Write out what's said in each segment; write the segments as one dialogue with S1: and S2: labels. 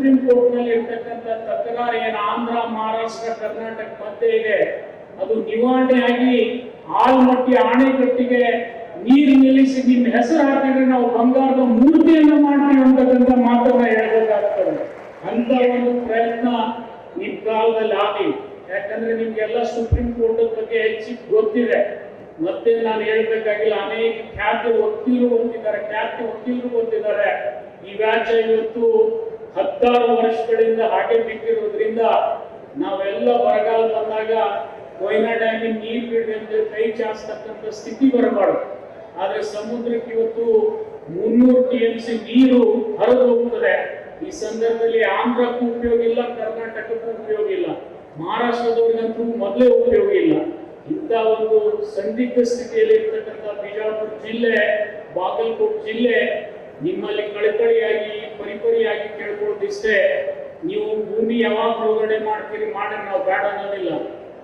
S1: Supreme ಕೋರ್ಟ್ನಲ್ಲಿ ಇರ್ತಕ್ಕಂಥ ತಕರಾರು ಏನು ಆಂಧ್ರ, ಮಹಾರಾಷ್ಟ್ರ, ಕರ್ನಾಟಕ ಮಧ್ಯೆ ಇದೆ. ಅದು ನಿವಾರಣೆಯಾಗಿ ಆಲ್ಮಟ್ಟಿ, ಆಣೆಕಟ್ಟಿಗೆ ನೀರು ನಿಲ್ಲಿಸಿ ನಿಮ್ಮ ಹೆಸರು ಹಾಕಿದ್ರೆ ನಾವು ಬಂಗಾರದ ಮೂರ್ತಿಯನ್ನು ಮಾಡ್ತೀವಿ ಅಂತಕ್ಕಂಥ ಮಾತನ್ನ ಹೇಳಬೇಕಾಗ್ತದೆ. ಅಂತ ಒಂದು ಪ್ರಯತ್ನ ನಿಮ್ ಕಾಲದಲ್ಲಿ ಆಗಿ. ಯಾಕಂದ್ರೆ ನಿಮ್ಗೆಲ್ಲ ಸುಪ್ರೀಂ ಕೋರ್ಟ್ ಬಗ್ಗೆ ಹೆಚ್ಚಿಗೆ ಗೊತ್ತಿದೆ. ಮತ್ತೆ ನಾನು ಹೇಳ್ಬೇಕಾಗಿಲ್ಲ, ಅನೇಕ ಖ್ಯಾತಿ ವಕೀಲರು ಗೊತ್ತಿದ್ದಾರೆ ಖ್ಯಾತಿ ವಕೀಲರು ಗೊತ್ತಿದ್ದಾರೆ ಈ ವ್ಯಾಚ ಇವತ್ತು ಹತ್ತಾರು ವರ್ಷಗಳಿಂದ ಹಾಗೆ ಬಿಟ್ಟಿರೋದ್ರಿಂದ ನಾವೆಲ್ಲ ಬರಗಾಲ ಬಂದಾಗ ಕೊಯ್ನಾ ನೀರು ಬಿಡ್ರಿ ಅಂದ್ರೆ ಕೈ ಚಾಚತಕ್ಕಂಥ ಸ್ಥಿತಿ ಬರಬಾರ್ದು. ಆದ್ರೆ ಸಮುದ್ರಕ್ಕೆ ಇವತ್ತು ಮುನ್ನೂರು ಟಿ ಎಂ ಸಿ ನೀರು ಹರಿದು ಹೋಗ್ತದೆ. ಈ ಸಂದರ್ಭದಲ್ಲಿ ಆಂಧ್ರಕ್ಕೂ ಉಪಯೋಗ ಇಲ್ಲ, ಕರ್ನಾಟಕಕ್ಕೂ ಉಪಯೋಗ ಇಲ್ಲ. ಮಹಾರಾಷ್ಟ್ರದವ್ರಿಗಂತೂ ಮೊದಲೇ ಉಪಯೋಗ ಇಲ್ಲ. ಇಂಥ ಒಂದು ಸಂದಿಗ್ಧ ಸ್ಥಿತಿಯಲ್ಲಿ ಇರ್ತಕ್ಕಂಥ ಬಿಜಾಪುರ ಜಿಲ್ಲೆ, ಬಾಗಲಕೋಟೆ ಜಿಲ್ಲೆ ನಿಮ್ಮಲ್ಲಿ ಕಳಕಳಿಯಾಗಿ ಪರಿಪರಿಯಾಗಿ ಕೇಳ್ಕೊಳ್ಳೋದಿಷ್ಟೇ, ನೀವು ಭೂಮಿ ಯಾವಾಗ ಬಿಡುಗಡೆ ಮಾಡ್ತೀರಿ ಮಾಡಿ ನಾವು ಬೇಡ ಅನ್ನೋದಿಲ್ಲ.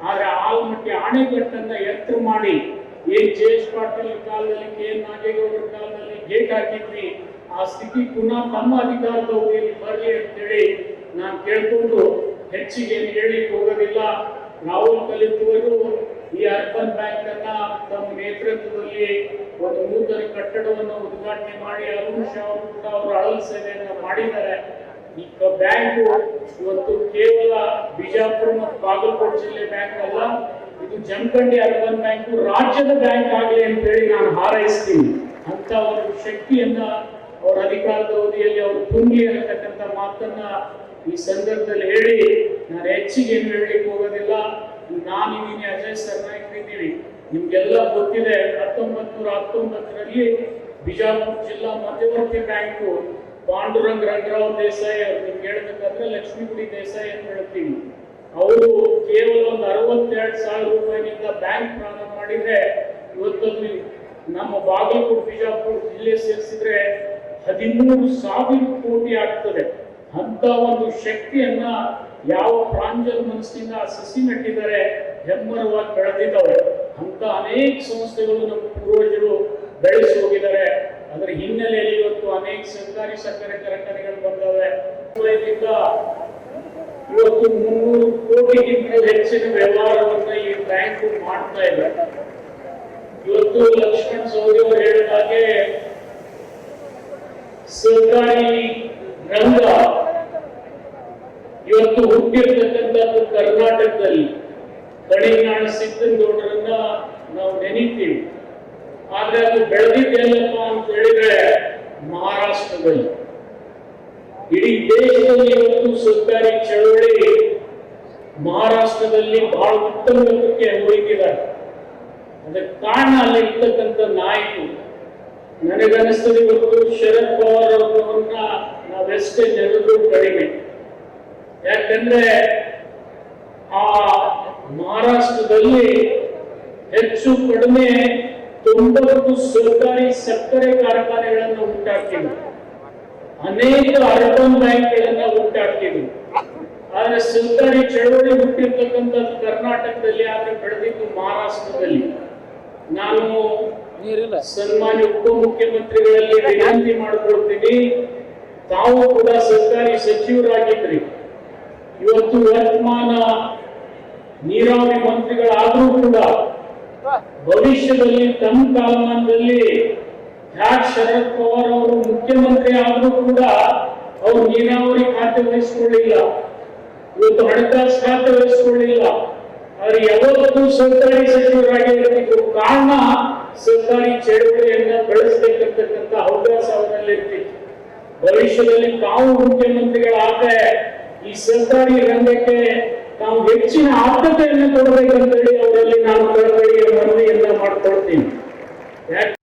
S1: ಆದ್ರೆ ಆಲ್ಮಟ್ಟಿ ಅಣೆಕಟ್ಟನ್ನ ಎತ್ತರ ಮಾಡಿ ಏನ್ ಜಯೇಶ್ ಪಾಟೀಲ್ ಕಾಲದಲ್ಲಿ, ಕೆ ಎನ್ ನಾಗೇಗೌಡರ ಕಾಲದಲ್ಲಿ ಗೇಟ್ ಹಾಕಿದ್ವಿ. ಆ ಸ್ಥಿತಿ ಪುನಃ ತಮ್ಮ ಅಧಿಕಾರದ ಹೋಗಿ ಬರಲಿ ಅಂತೇಳಿ ನಾನು ಕೇಳ್ಕೊಂಡು ಹೆಚ್ಚಿಗೆ ಹೇಳಿಕ್ ಹೋಗೋದಿಲ್ಲ. ರಾಹುಲ್ ಕಲಿತವರು ಈ ಅರ್ಬನ್ ಬ್ಯಾಂಕ್ ಅನ್ನ ತಮ್ಮ ನೇತೃತ್ವದಲ್ಲಿ ನೂತನ ಕಟ್ಟಡವನ್ನು ಉದ್ಘಾಟನೆ ಮಾಡಿ, ಅರುಣ್ ಶಾ ಅವರು ಕೂಡ ಅವರು ಸೇವೆಯನ್ನ ಮಾಡಿದ್ದಾರೆ. ಈ ಬ್ಯಾಂಕ್ ಇವತ್ತು ಕೇವಲ ಬಿಜಾಪುರ ಮತ್ತು ಬಾಗಲಕೋಟೆ ಜಿಲ್ಲೆ ಬ್ಯಾಂಕ್ ಅಲ್ಲ, ಇದು ಜಮಖಂಡಿ ಅರ್ಬನ್ ಬ್ಯಾಂಕ್ ರಾಜ್ಯದ ಬ್ಯಾಂಕ್ ಆಗಲಿ ಅಂತ ಹೇಳಿ ನಾನು ಹಾರೈಸ್ತೀನಿ. ಅಂತ ಅವರ ಶಕ್ತಿಯನ್ನ ಅವರ ಅಧಿಕಾರದ ಅವಧಿಯಲ್ಲಿ ಅವರು ತುಂಬಿ ಅನ್ನತಕ್ಕಂಥ ಮಾತನ್ನ ಈ ಸಂದರ್ಭದಲ್ಲಿ ಹೇಳಿ, ನಾನು ಹೆಚ್ಚಿಗೆ ಏನು ಹೇಳಲಿಕ್ಕೆ ಹೋಗೋದಿಲ್ಲ. ನಾನಿದ್ದೀನಿ ಅಜಯ್ ಸರ್ನಾಯ್ಕ ಇದ್ದೀವಿ. ನಿಮ್ಗೆಲ್ಲ ಗೊತ್ತಿದೆ ಹತ್ತೊಂಬತ್ ನೂರ ಹತ್ತೊಂಬತ್ತರಲ್ಲಿ ಬಿಜಾಪುರ ಜಿಲ್ಲಾ ಮಧ್ಯವರ್ತಿ ಬ್ಯಾಂಕು ಪಾಂಡುರಂಗ್ ರಂಗರಾವ್ ದೇಸಾಯಿ ಅವರು ನಿಮ್ಗೆ ಹೇಳ್ಬೇಕಂದ್ರೆ ಲಕ್ಷ್ಮೀಗುಡಿ ದೇಸಾಯಿ ಅಂತ ಹೇಳ್ತೀವಿ. ಅವರು ಕೇವಲ ಒಂದು ಅರವತ್ತೆರಡು ಸಾವಿರ ರೂಪಾಯಿನಿಂದ ಬ್ಯಾಂಕ್ ಪ್ರಾರಂಭ ಮಾಡಿದ್ರೆ, ಇವತ್ತಲ್ಲಿ ನಮ್ಮ ಬಾಗಲಕೋಟೆ, ಬಿಜಾಪುರ ಜಿಲ್ಲೆ ಸೇರಿಸಿದ್ರೆ ಹದಿಮೂರು ಸಾವಿರ ಕೋಟಿ ಆಗ್ತದೆ. ಅಂತ ಒಂದು ಶಕ್ತಿಯನ್ನ ಯಾವ ಪ್ರಾಂಜಲ್ ಮನಸ್ಸಿನಿಂದ ಆ ಸಸಿ ನೆಟ್ಟಿದ್ದಾರೆ, ಹೆಮ್ಮರವಾಗಿ ಬೆಳೆದಿದ್ದಾವೆ ಅನೇಕ ಸಂಸ್ಥೆಗಳು ನಮ್ಮ ಪೂರ್ವಜರು ಬೆಳೆಸಿ ಹೋಗಿದ್ದಾರೆ. ಅದರ ಹಿನ್ನೆಲೆಯಲ್ಲಿ ಇವತ್ತು ಅನೇಕ ಸರ್ಕಾರಿ ಸಕ್ಕರೆ ಕಾರ್ಖಾನೆಗಳು ಬಂದವೆ. ಇವತ್ತು ಮುನ್ನೂರು ಕೋಟಿಗಿಂತ ಹೆಚ್ಚಿನ ವ್ಯವಹಾರವನ್ನ ಈ ಬ್ಯಾಂಕ್ ಮಾಡ್ತಾ ಇದೆ. ಇವತ್ತು ಲಕ್ಷ್ಮಣ್ ಸೌದಿ ಅವರು ಹೇಳಿದ ಹಾಗೆ ಸರ್ಕಾರಿ ರಂಗ ಇವತ್ತು ಹುಟ್ಟಿರ್ತಕ್ಕಂಥದ್ದು ಕರ್ನಾಟಕದಲ್ಲಿ. ಕಡಿನಾಡ ಸಿದ್ದನಗೌಡರನ್ನ ನಾವು ನೆನೀತೀವಿ. ಆದ್ರೆ ಅದು ಬೆಳೆದಿದ್ದೆಲ್ಲಪ್ಪ ಅಂತ ಹೇಳಿದ್ರೆ ಮಹಾರಾಷ್ಟ್ರದಲ್ಲಿ. ಇಡೀ ದೇಶದಲ್ಲಿ ಇವತ್ತು ಸರ್ಕಾರಿ ಚಳವಳಿ ಮಹಾರಾಷ್ಟ್ರದಲ್ಲಿ ಬಹಳ ಉತ್ತಮ ಮಟ್ಟಕ್ಕೆ ಹೋಗಿದ್ದಾರೆ ಅದಕ್ಕೆ ಕಾರಣ ಅಲ್ಲಿ ಇರ್ತಕ್ಕಂಥ ನಾಯಕರು. ನನಗನ್ನಿಸ್ತದೆ ಇವತ್ತು ಶರದ್ ಪವಾರ್ ಅವರನ್ನ ನಾವೆಷ್ಟೇ ಜನರು ಕಡಿಮೆ. ಯಾಕಂದ್ರೆ ಆ ಮಹಾರಾಷ್ಟ್ರದಲ್ಲಿ ಹೆಚ್ಚು ಕಡಿಮೆ ತೊಂಬತ್ತು ಸರ್ಕಾರಿ ಸಕ್ಕರೆ ಕಾರ್ಖಾನೆಗಳನ್ನು ಉಂಟಾಕಿದ್ರು ಅನೇಕ ಅರ್ಬನ್ ಬ್ಯಾಂಕ್ಗಳನ್ನ ಉಂಟಾಕಿದ್ರು ಆದ್ರೆ ಸರ್ಕಾರಿ ಚಳವಳಿ ಹುಟ್ಟಿರ್ತಕ್ಕಂಥದ್ದು ಕರ್ನಾಟಕದಲ್ಲಿ ಆದ್ರೆ ಬೆಳೆದಿದ್ದು ಮಹಾರಾಷ್ಟ್ರದಲ್ಲಿ. ನಾನು ಸನ್ಮಾನ್ಯ ಉಪಮುಖ್ಯಮಂತ್ರಿಗಳಲ್ಲಿ ವಿನಂತಿ ಮಾಡಿಕೊಳ್ತೀನಿ. ತಾವು ಕೂಡ ಸರ್ಕಾರಿ ಸಚಿವರಾಗಿದ್ರಿ. ಇವತ್ತು ವರ್ತಮಾನ ನೀರಾವರಿ ಮಂತ್ರಿಗಳಾದರೂ ಕೂಡ ಭವಿಷ್ಯದಲ್ಲಿ ತಮ್ಮ ಕಾಲಮಾನದಲ್ಲಿ ಹ್ಯಾಕ್ ಶರದ್ ಪವಾರ್ ಅವರು ಮುಖ್ಯಮಂತ್ರಿ ಆದರೂ ಕೂಡ ಅವರು ನೀರಾವರಿ ಖಾತೆ ವಹಿಸಿಕೊಳ್ಳಿಲ್ಲ ಇವತ್ತು ಹಣಕಾಸು ಖಾತೆ ವಹಿಸಿಕೊಳ್ಳಿಲ್ಲ ಅವ್ರು ಯಾವತ್ತೂ ಸರ್ಕಾರಿ ಸಚಿವರಾಗಿರೋದಕ್ಕೆ ಕಾರಣ ಸರ್ಕಾರಿ ಚಳುವಳಿಯನ್ನ ಬೆಳೆಸಬೇಕಂತಕ್ಕಂಥ ಅವಕಾಶ ಅವರಲ್ಲಿ ಇರ್ತಿತ್ತು. ಭವಿಷ್ಯದಲ್ಲಿ ತಾವು ಮುಖ್ಯಮಂತ್ರಿಗಳಾದ್ರೆ ಈ ಸರ್ಕಾರಿ ರಂಗಕ್ಕೆ ತಾವು ಹೆಚ್ಚಿನ ಆದ್ಯತೆಯನ್ನು ಕೊಡಬೇಕಂತೇಳಿ ಅವರಲ್ಲಿ ನಾನು এক